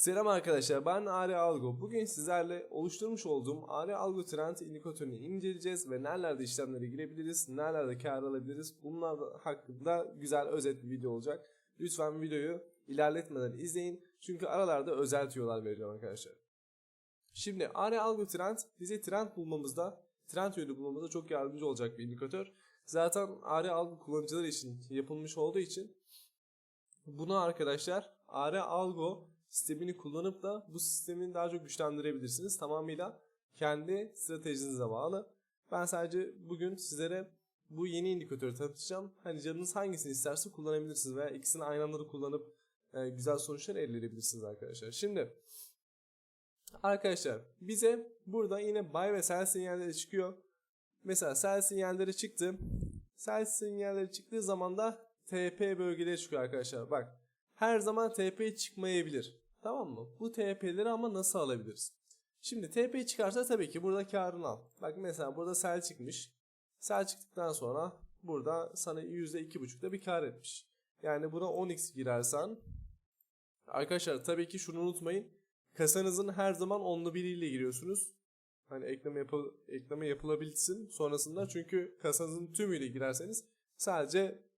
Selam arkadaşlar ben Ari Algo. Bugün sizlerle oluşturmuş olduğum Ari Algo Trend indikatörünü inceleyeceğiz ve nerelerde işlemlere girebiliriz, nerelerde kar alabiliriz. Bunlar hakkında güzel özet bir video olacak. Lütfen videoyu ilerletmeden izleyin. Çünkü aralarda özel tüyolar vereceğim arkadaşlar. Şimdi Ari Algo Trend bize trend bulmamızda, trend yönü bulmamızda çok yardımcı olacak bir indikatör. Zaten Ari Algo kullanıcıları için yapılmış olduğu için bunu arkadaşlar Ari Algo sistemini kullanıp da bu sistemi daha çok güçlendirebilirsiniz. Tamamıyla kendi stratejinize bağlı. Ben sadece bugün sizlere bu yeni indikatörü tanıtacağım. Hani canınız hangisini isterse kullanabilirsiniz veya ikisini aynı anda da kullanıp e, güzel sonuçlar elde edebilirsiniz arkadaşlar. Şimdi arkadaşlar bize burada yine buy ve sell sinyalleri çıkıyor. Mesela sell sinyalleri çıktı. Sell sinyalleri çıktığı zaman da TP bölgeleri çıkıyor arkadaşlar. Bak her zaman TP çıkmayabilir. Tamam mı? Bu TP'leri ama nasıl alabiliriz? Şimdi TP çıkarsa tabii ki burada karını al. Bak mesela burada sell çıkmış. Sell çıktıktan sonra burada sana %2.5'da bir kar etmiş. Yani buna 10x girersen Arkadaşlar tabii ki şunu unutmayın. Kasanızın her zaman onlu biriyle giriyorsunuz. Hani ekleme, yapı, ekleme yapılabilsin sonrasında. Çünkü kasanızın tümüyle girerseniz sadece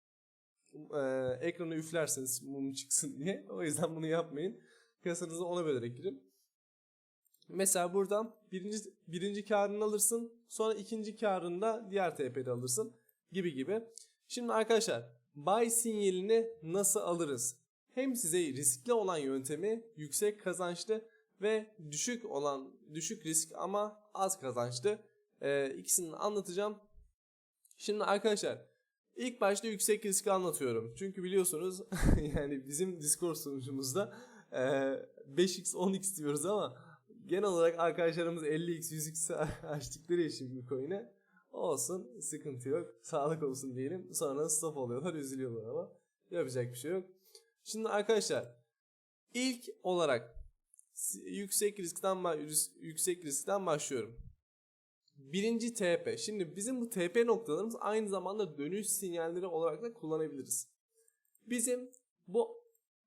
e, ekranı üflerseniz mum çıksın diye. O yüzden bunu yapmayın. Kasanızı ona bölerek girin. Mesela buradan birinci, birinci karını alırsın. Sonra ikinci karını da diğer TP'de alırsın. Gibi gibi. Şimdi arkadaşlar buy sinyalini nasıl alırız? Hem size riskli olan yöntemi yüksek kazançlı ve düşük olan düşük risk ama az kazançlı ee, ikisini anlatacağım. Şimdi arkadaşlar ilk başta yüksek riski anlatıyorum. Çünkü biliyorsunuz yani bizim Discord sunucumuzda e, 5x 10x diyoruz ama genel olarak arkadaşlarımız 50x 100x açtıkları için bir coin'e olsun sıkıntı yok. Sağlık olsun diyelim. Sonra stop oluyorlar üzülüyorlar ama yapacak bir şey yok. Şimdi arkadaşlar ilk olarak yüksek riskten yüksek riskten başlıyorum. Birinci TP. Şimdi bizim bu TP noktalarımız aynı zamanda dönüş sinyalleri olarak da kullanabiliriz. Bizim bu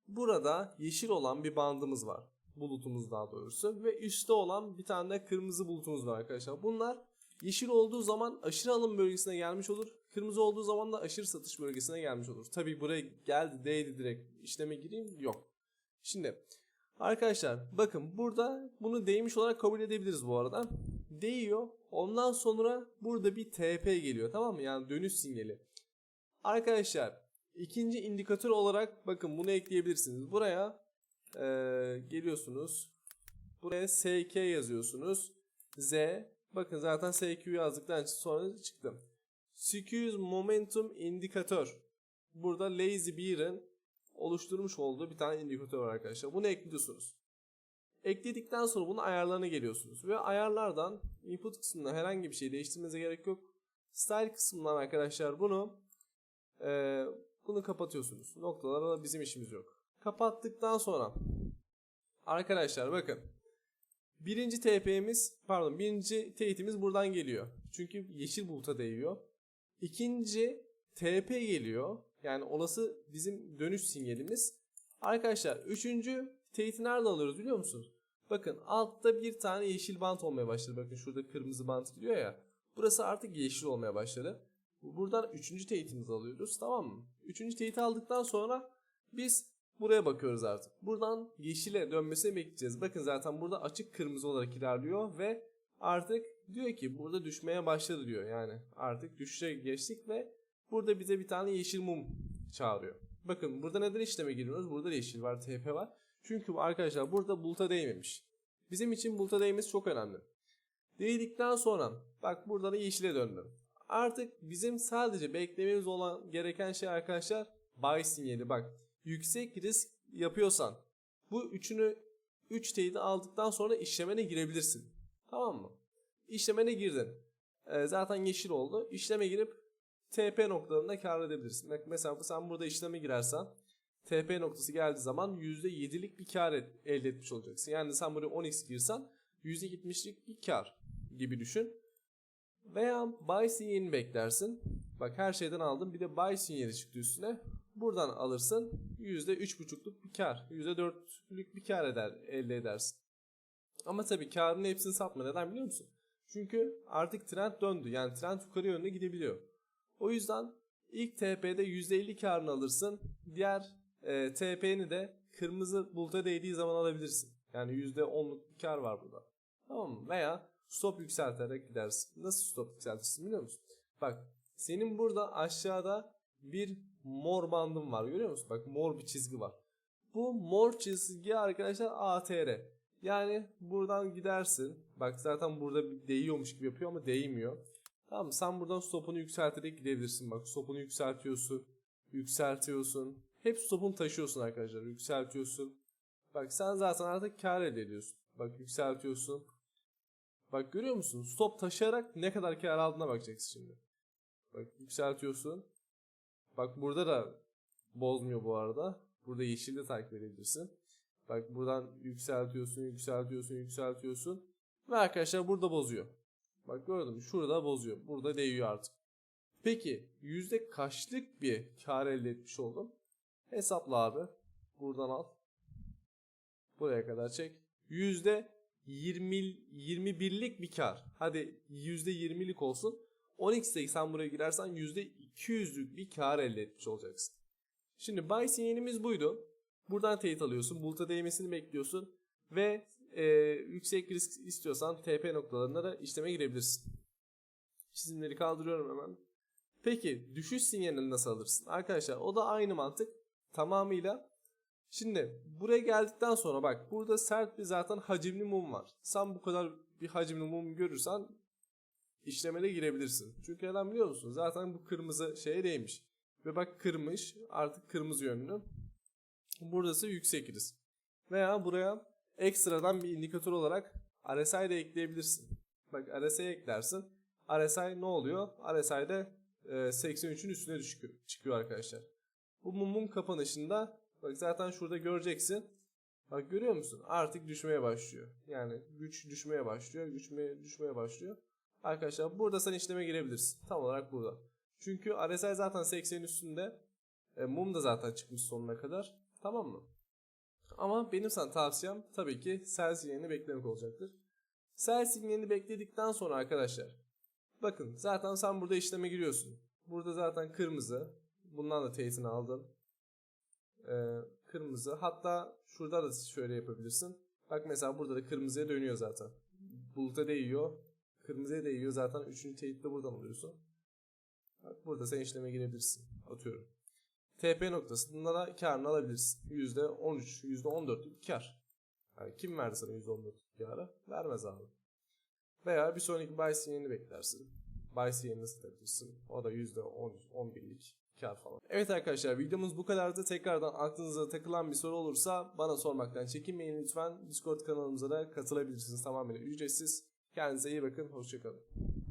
burada yeşil olan bir bandımız var. Bulutumuz daha doğrusu ve üstte olan bir tane de kırmızı bulutumuz var arkadaşlar. Bunlar yeşil olduğu zaman aşırı alım bölgesine gelmiş olur. Kırmızı olduğu zaman da aşırı satış bölgesine gelmiş olur. Tabi buraya geldi değdi direkt işleme gireyim yok. Şimdi arkadaşlar bakın burada bunu değmiş olarak kabul edebiliriz bu arada. Değiyor. Ondan sonra burada bir TP geliyor tamam mı? Yani dönüş sinyali. Arkadaşlar ikinci indikatör olarak bakın bunu ekleyebilirsiniz. Buraya e, geliyorsunuz. Buraya SK yazıyorsunuz. Z bakın zaten SQ yazdıktan sonra çıktı. Skews Momentum indikatör. Burada Lazy Bear'ın oluşturmuş olduğu bir tane indikatör var arkadaşlar. Bunu ekliyorsunuz. Ekledikten sonra bunun ayarlarına geliyorsunuz. Ve ayarlardan input kısmında herhangi bir şey değiştirmenize gerek yok. Style kısmından arkadaşlar bunu e, bunu kapatıyorsunuz. Noktalara bizim işimiz yok. Kapattıktan sonra arkadaşlar bakın birinci TP'miz pardon birinci teyitimiz buradan geliyor. Çünkü yeşil buluta değiyor. İkinci TP geliyor. Yani olası bizim dönüş sinyalimiz. Arkadaşlar üçüncü teyiti nerede alıyoruz biliyor musunuz? Bakın altta bir tane yeşil bant olmaya başladı. Bakın şurada kırmızı bant gidiyor ya. Burası artık yeşil olmaya başladı. Buradan üçüncü teyitimizi alıyoruz tamam mı? Üçüncü teyiti aldıktan sonra biz buraya bakıyoruz artık. Buradan yeşile dönmesini bekleyeceğiz. Bakın zaten burada açık kırmızı olarak ilerliyor ve artık diyor ki burada düşmeye başladı diyor. Yani artık düşüşe geçtik ve burada bize bir tane yeşil mum çağırıyor. Bakın burada neden işleme giriyoruz? Burada da yeşil var, TP var. Çünkü arkadaşlar burada buluta değmemiş. Bizim için buluta değmesi çok önemli. Değdikten sonra bak burada da yeşile döndü. Artık bizim sadece beklememiz olan gereken şey arkadaşlar buy sinyali. Bak yüksek risk yapıyorsan bu üçünü 3 üç teyidi aldıktan sonra işlemene girebilirsin. Tamam mı? İşlemene girdin. Ee, zaten yeşil oldu. İşleme girip TP noktalarında kar edebilirsin. Mesela sen burada işleme girersen TP noktası geldiği zaman %7'lik bir kar elde etmiş olacaksın. Yani sen buraya 10x girsen %70'lik bir kar gibi düşün. Veya buy sinyalini beklersin. Bak her şeyden aldım. Bir de buy sinyali çıktı üstüne. Buradan alırsın %3,5'luk bir kar. %4'lük bir kar eder, elde edersin. Ama tabii karın hepsini satma. Neden biliyor musun? Çünkü artık trend döndü. Yani trend yukarı yönde gidebiliyor. O yüzden ilk TP'de %50 karını alırsın. Diğer e, TP'ni de kırmızı buluta değdiği zaman alabilirsin. Yani %10'luk bir kar var burada. Tamam mı? Veya stop yükselterek gidersin. Nasıl stop yükseltirsin biliyor musun? Bak senin burada aşağıda bir mor bandın var görüyor musun? Bak mor bir çizgi var. Bu mor çizgi arkadaşlar ATR. Yani buradan gidersin. Bak zaten burada değiyormuş gibi yapıyor ama değmiyor. Tamam sen buradan stopunu yükselterek gidebilirsin. Bak stopunu yükseltiyorsun. Yükseltiyorsun. Hep stopunu taşıyorsun arkadaşlar. Yükseltiyorsun. Bak sen zaten artık kar elde ediyorsun. Bak yükseltiyorsun. Bak görüyor musun? Stop taşıyarak ne kadar kar aldığına bakacaksın şimdi. Bak yükseltiyorsun. Bak burada da bozmuyor bu arada. Burada yeşilde takip edebilirsin. Bak buradan yükseltiyorsun, yükseltiyorsun, yükseltiyorsun. Ve arkadaşlar burada bozuyor. Bak gördün mü? Şurada bozuyor. Burada değiyor artık. Peki yüzde kaçlık bir kar elde etmiş oldum? Hesapla abi. Buradan al. Buraya kadar çek. Yüzde 20 21'lik bir kar. Hadi yüzde 20'lik olsun. 10x'te sen buraya girersen yüzde 200'lük bir kar elde etmiş olacaksın. Şimdi buy sinyalimiz buydu. Buradan teyit alıyorsun. Buluta değmesini bekliyorsun. Ve e, yüksek risk istiyorsan TP noktalarına da işleme girebilirsin. Çizimleri kaldırıyorum hemen. Peki düşüş sinyalini nasıl alırsın? Arkadaşlar o da aynı mantık. Tamamıyla. Şimdi buraya geldikten sonra bak burada sert bir zaten hacimli mum var. Sen bu kadar bir hacimli mum görürsen işlemene girebilirsin. Çünkü neden biliyor musun? Zaten bu kırmızı şeye değmiş. Ve bak kırmış artık kırmızı yönlü. Burası yüksek risk. Veya buraya ekstradan bir indikatör olarak RSI de ekleyebilirsin. Bak RSI eklersin. RSI ne oluyor? RSI'de e, 83'ün üstüne düşüyor, çıkıyor arkadaşlar. Bu mumun kapanışında bak zaten şurada göreceksin. Bak görüyor musun? Artık düşmeye başlıyor. Yani güç düşmeye başlıyor. Güçmeye düşmeye başlıyor. Arkadaşlar burada sen işleme girebilirsin. Tam olarak burada. Çünkü RSI zaten 80'in üstünde. E, mum da zaten çıkmış sonuna kadar. Tamam mı? Ama benim sana tavsiyem tabii ki sell sinyalini beklemek olacaktır. Sell sinyalini bekledikten sonra arkadaşlar bakın zaten sen burada işleme giriyorsun. Burada zaten kırmızı. Bundan da teyitini aldın. Ee, kırmızı. Hatta şurada da şöyle yapabilirsin. Bak mesela burada da kırmızıya dönüyor zaten. Buluta değiyor. Kırmızıya değiyor zaten. Üçüncü teyit de buradan alıyorsun. Bak burada sen işleme girebilirsin. Atıyorum. TP noktasında da karını alabilirsin. %13, %14'lük kar. Yani kim verdi sana %14'lük karı? Vermez abi. Veya bir sonraki buy sinyalini beklersin. Buy sinyalini satabilirsin. O da %10, 11'lik kar falan. Evet arkadaşlar videomuz bu kadardı. Tekrardan aklınıza takılan bir soru olursa bana sormaktan çekinmeyin lütfen. Discord kanalımıza da katılabilirsiniz. Tamamen ücretsiz. Kendinize iyi bakın. Hoşçakalın.